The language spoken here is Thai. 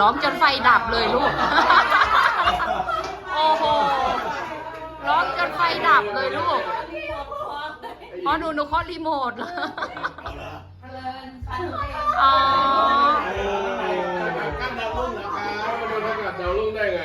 ร้องจนไฟดับเลยลูก โอ้โห ร้องจนไฟดับเลยลูกอ๋อหนูหนูเคาะรีโมทเหรออ๋อกั้นดาวรุ่งนะครับมกัดาวรุ่งได้ไง